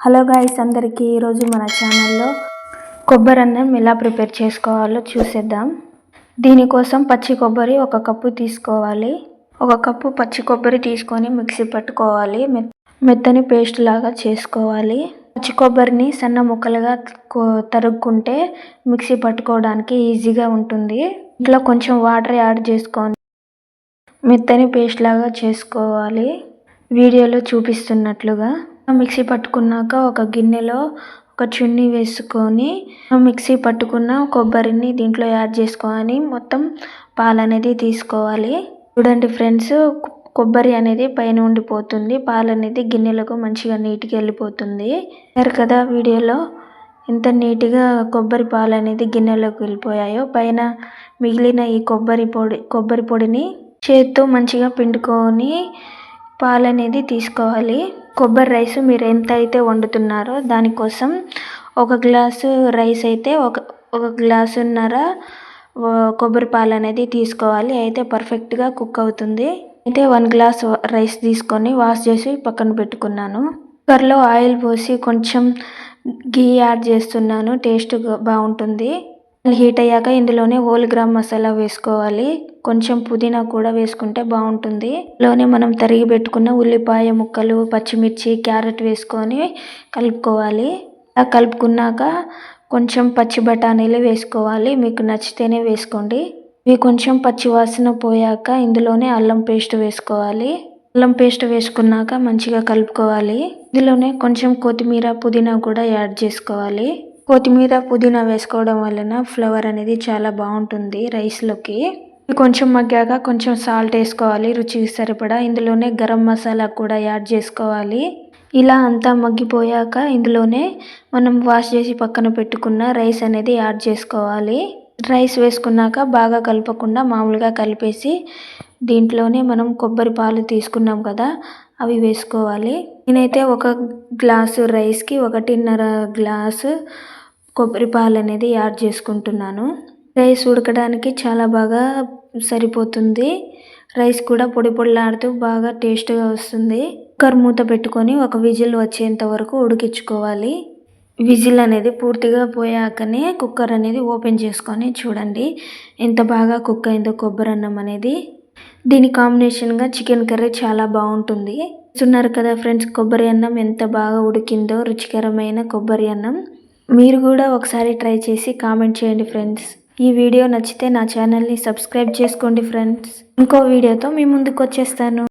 Hello guys అందరికీ ఈరోజు మన ఛానల్లో కొబ్బరి అన్నం ఎలా ప్రిపేర్ చేసుకోవాలో చూసేద్దాం. దీనికోసం పచ్చి కొబ్బరి ఒక కప్పు తీసుకోవాలి. ఒక కప్పు పచ్చి కొబ్బరి తీసుకొని మిక్సీ పట్టుకోవాలి. మెత్తని పేస్ట్ లాగా చేసుకోవాలి. పచ్చి కొబ్బరిని సన్న ముక్కలుగా తరుక్కుంటే మిక్సీ పట్టుకోవడానికి ఈజీగా ఉంటుంది. ఇంట్లో కొంచెం వాటర్ యాడ్ చేసుకొని మెత్తని పేస్ట్ లాగా చేసుకోవాలి. వీడియోలో చూపిస్తున్నట్లుగా మిక్సీ పట్టుకున్నాక ఒక గిన్నెలో ఒక చున్నీ వేసుకొని మిక్సీ పట్టుకున్న కొబ్బరిని దీంట్లో యాడ్ చేసుకొని మొత్తం పాలు అనేది తీసుకోవాలి. చూడండి ఫ్రెండ్స్ కొబ్బరి అనేది పైన ఉండిపోతుంది. పాలు అనేది గిన్నెలకు మంచిగా నీట్గా వెళ్ళిపోతుంది. చూశారు కదా వీడియోలో ఎంత నీట్గా కొబ్బరి పాలు అనేది గిన్నెలోకి వెళ్ళిపోయాయో. పైన మిగిలిన ఈ కొబ్బరి పొడి కొబ్బరి పొడిని చేత్తో మంచిగా పిండుకొని పాలు అనేది తీసుకోవాలి. కొబ్బరి రైస్ మీరు ఎంత అయితే వండుతున్నారో దానికోసం ఒక గ్లాసు రైస్ అయితే ఒక ఒక గ్లాసున్నర కొబ్బరి పాలు అనేది తీసుకోవాలి. అయితే పర్ఫెక్ట్గా కుక్ అవుతుంది. అయితే వన్ గ్లాస్ రైస్ తీసుకొని వాష్ చేసి పక్కన పెట్టుకున్నాను. కుక్కర్లో ఆయిల్ పోసి కొంచెం గీ యాడ్ చేస్తున్నాను. టేస్ట్ బాగుంటుంది. హీట్ అయ్యాక ఇందులోనే హోల్ గ్రామ్ మసాలా వేసుకోవాలి. కొంచెం పుదీనా కూడా వేసుకుంటే బాగుంటుంది. లోనే మనం తరిగి పెట్టుకున్న ఉల్లిపాయ ముక్కలు పచ్చిమిర్చి క్యారెట్ వేసుకొని కలుపుకోవాలి. అలా కలుపుకున్నాక కొంచెం పచ్చి బఠానీలు వేసుకోవాలి. మీకు నచ్చితేనే వేసుకోండి. ఇవి కొంచెం పచ్చి వాసన పోయాక ఇందులోనే అల్లం పేస్ట్ వేసుకోవాలి. అల్లం పేస్ట్ వేసుకున్నాక మంచిగా కలుపుకోవాలి. ఇందులోనే కొంచెం కొత్తిమీర పుదీనా కూడా యాడ్ చేసుకోవాలి. కొత్తిమీర పుదీనా వేసుకోవడం వలన ఫ్లేవర్ అనేది చాలా బాగుంటుంది రైస్లోకి. కొంచెం మగ్గాక కొంచెం సాల్ట్ వేసుకోవాలి రుచికి సరిపడా. ఇందులోనే గరం మసాలా కూడా యాడ్ చేసుకోవాలి. ఇలా అంతా మగ్గిపోయాక ఇందులోనే మనం వాష్ చేసి పక్కన పెట్టుకున్న రైస్ అనేది యాడ్ చేసుకోవాలి. రైస్ వేసుకున్నాక బాగా కలపకుండా మామూలుగా కలిపేసి దీంట్లోనే మనం కొబ్బరి పాలు తీసుకున్నాం కదా అవి వేసుకోవాలి. నేనైతే ఒక గ్లాసు రైస్కి ఒకటిన్నర గ్లాసు కొబ్బరి పాలు అనేది యాడ్ చేసుకుంటున్నాను. రైస్ ఉడకడానికి చాలా బాగా సరిపోతుంది. రైస్ కూడా పొడి పొడిలాడుతూ బాగా టేస్ట్గా వస్తుంది. కుక్కర్ మూత పెట్టుకొని ఒక విజిల్ వచ్చేంత వరకు ఉడికించుకోవాలి. విజిల్ అనేది పూర్తిగా పోయాకనే కుక్కర్ అనేది ఓపెన్ చేసుకొని చూడండి. ఎంత బాగా కుక్ అయిందో కొబ్బరి అన్నం అనేది. దీని కాంబినేషన్గా చికెన్ కర్రీ చాలా బాగుంటుంది. చూస్తున్నారు కదా ఫ్రెండ్స్ కొబ్బరి అన్నం ఎంత బాగా ఉడికిందో రుచికరమైన కొబ్బరి అన్నం. మీరు కూడా ఒకసారి ట్రై చేసి కామెంట్ చేయండి ఫ్రెండ్స్. ఈ వీడియో నచ్చితే నా ఛానల్ని సబ్స్క్రైబ్ చేసుకోండి ఫ్రెండ్స్. ఇంకో వీడియోతో మీ ముందుకు వచ్చేస్తాను.